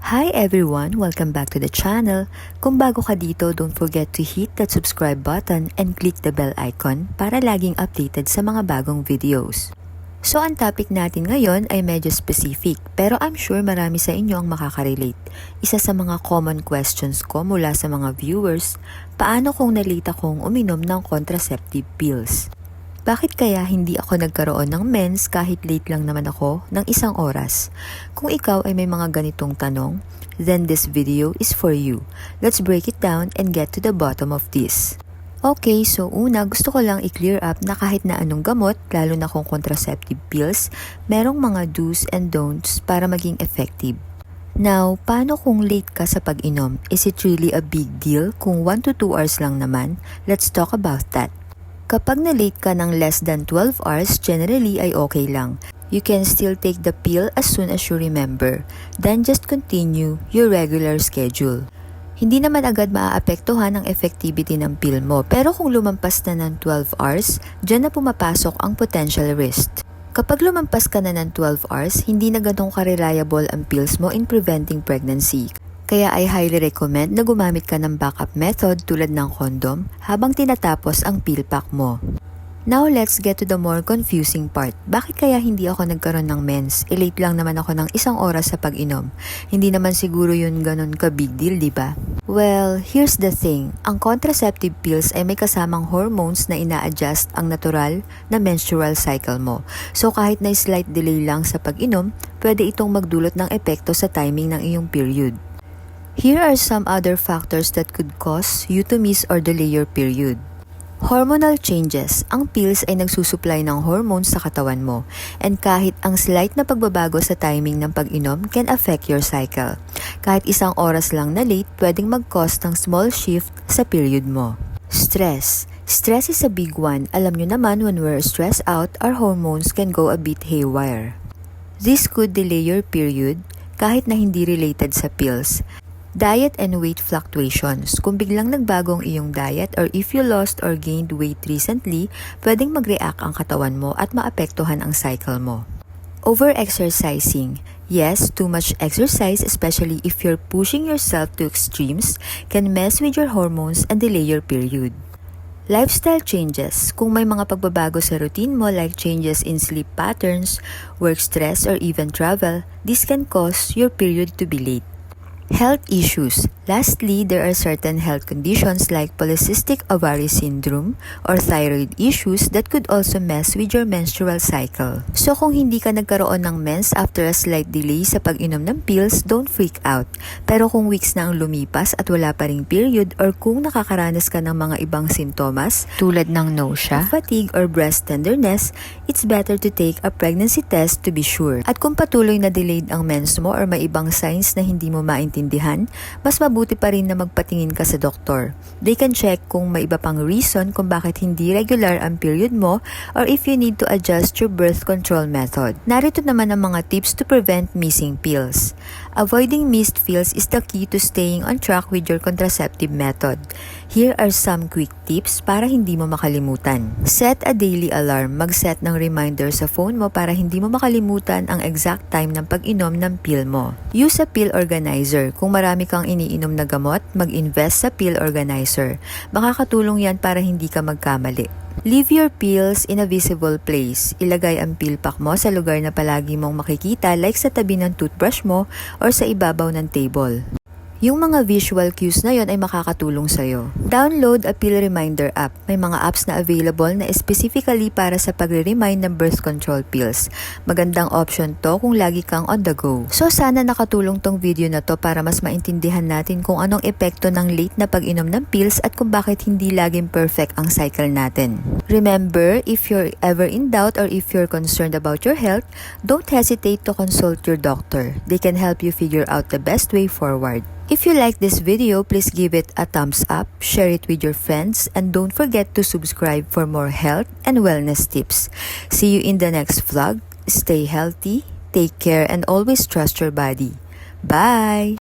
Hi everyone! Welcome back to the channel. Kung bago ka dito, don't forget to hit that subscribe button and click the bell icon para laging updated sa mga bagong videos. So ang topic natin ngayon ay medyo specific pero I'm sure marami sa inyo ang makakarelate. Isa sa mga common questions ko mula sa mga viewers, paano kung nalita kong uminom ng contraceptive pills? Bakit kaya hindi ako nagkaroon ng mens kahit late lang naman ako ng isang oras? Kung ikaw ay may mga ganitong tanong, then this video is for you. Let's break it down and get to the bottom of this. Okay, so una gusto ko lang i-clear up na kahit na anong gamot, lalo na kung contraceptive pills, merong mga do's and don'ts para maging effective. Now, paano kung late ka sa pag-inom? Is it really a big deal kung 1 to 2 hours lang naman? Let's talk about that. Kapag na-late ka ng less than 12 hours, generally ay okay lang. You can still take the pill as soon as you remember. Then just continue your regular schedule. Hindi naman agad maaapektuhan ang effectivity ng pill mo, pero kung lumampas na ng 12 hours, dyan na pumapasok ang potential risk. Kapag lumampas ka na ng 12 hours, hindi na ganong ka-reliable ang pills mo in preventing pregnancy. Kaya I highly recommend na gumamit ka ng backup method tulad ng condom habang tinatapos ang pill pack mo. Now let's get to the more confusing part. Bakit kaya hindi ako nagkaroon ng mens? E late lang naman ako ng isang oras sa pag-inom. Hindi naman siguro yun ganun ka big deal, di ba? Well, here's the thing. Ang contraceptive pills ay may kasamang hormones na ina-adjust ang natural na menstrual cycle mo. So kahit na slight delay lang sa pag-inom, pwede itong magdulot ng epekto sa timing ng iyong period. Here are some other factors that could cause you to miss or delay your period. Hormonal changes. Ang pills ay nagsusupply ng hormones sa katawan mo. And kahit ang slight na pagbabago sa timing ng pag-inom can affect your cycle. Kahit isang oras lang na late, pwedeng mag-cause ng small shift sa period mo. Stress. Stress is a big one. Alam nyo naman when we're stressed out, our hormones can go a bit haywire. This could delay your period kahit na hindi related sa pills. Diet and weight fluctuations. Kung biglang nagbago ang iyong diet or if you lost or gained weight recently, pwedeng mag-react ang katawan mo at maapektuhan ang cycle mo. Over-exercising. Yes, too much exercise, especially if you're pushing yourself to extremes, can mess with your hormones and delay your period. Lifestyle changes. Kung may mga pagbabago sa routine mo like changes in sleep patterns, work stress, or even travel, this can cause your period to be late. Health issues. Lastly, there are certain health conditions like polycystic ovary syndrome or thyroid issues that could also mess with your menstrual cycle. So kung hindi ka nagkaroon ng mens after a slight delay sa pag-inom ng pills, don't freak out. Pero kung weeks na ang lumipas at wala pa ring period or kung nakakaranas ka ng mga ibang sintomas tulad ng nausea, fatigue, or breast tenderness, it's better to take a pregnancy test to be sure. At kung patuloy na delayed ang mens mo or may ibang signs na hindi mo maintindihan, mas mabuti pa rin na magpatingin ka sa doktor. They can check kung may iba pang reason kung bakit hindi regular ang period mo or if you need to adjust your birth control method. Narito naman ang mga tips to prevent missing pills. Avoiding missed pills is the key to staying on track with your contraceptive method. Here are some quick tips para hindi mo makalimutan. Set a daily alarm. Mag-set ng reminder sa phone mo para hindi mo makalimutan ang exact time ng pag-inom ng pill mo. Use a pill organizer. Kung marami kang iniinom na gamot, mag-invest sa pill organizer. Makakatulong yan para hindi ka magkamali. Leave your pills in a visible place. Ilagay ang pill pack mo sa lugar na palagi mong makikita like sa tabi ng toothbrush mo or sa ibabaw ng table. Yung mga visual cues na yon ay makakatulong sa'yo. Download a pill reminder app. May mga apps na available na specifically para sa pagre-remind ng birth control pills. Magandang option to kung lagi kang on the go. So sana nakatulong tong video na to para mas maintindihan natin kung anong epekto ng late na pag-inom ng pills at kung bakit hindi laging perfect ang cycle natin. Remember, if you're ever in doubt or if you're concerned about your health, don't hesitate to consult your doctor. They can help you figure out the best way forward. If you like this video, please give it a thumbs up, share it with your friends, and don't forget to subscribe for more health and wellness tips. See you in the next vlog. Stay healthy, take care, and always trust your body. Bye!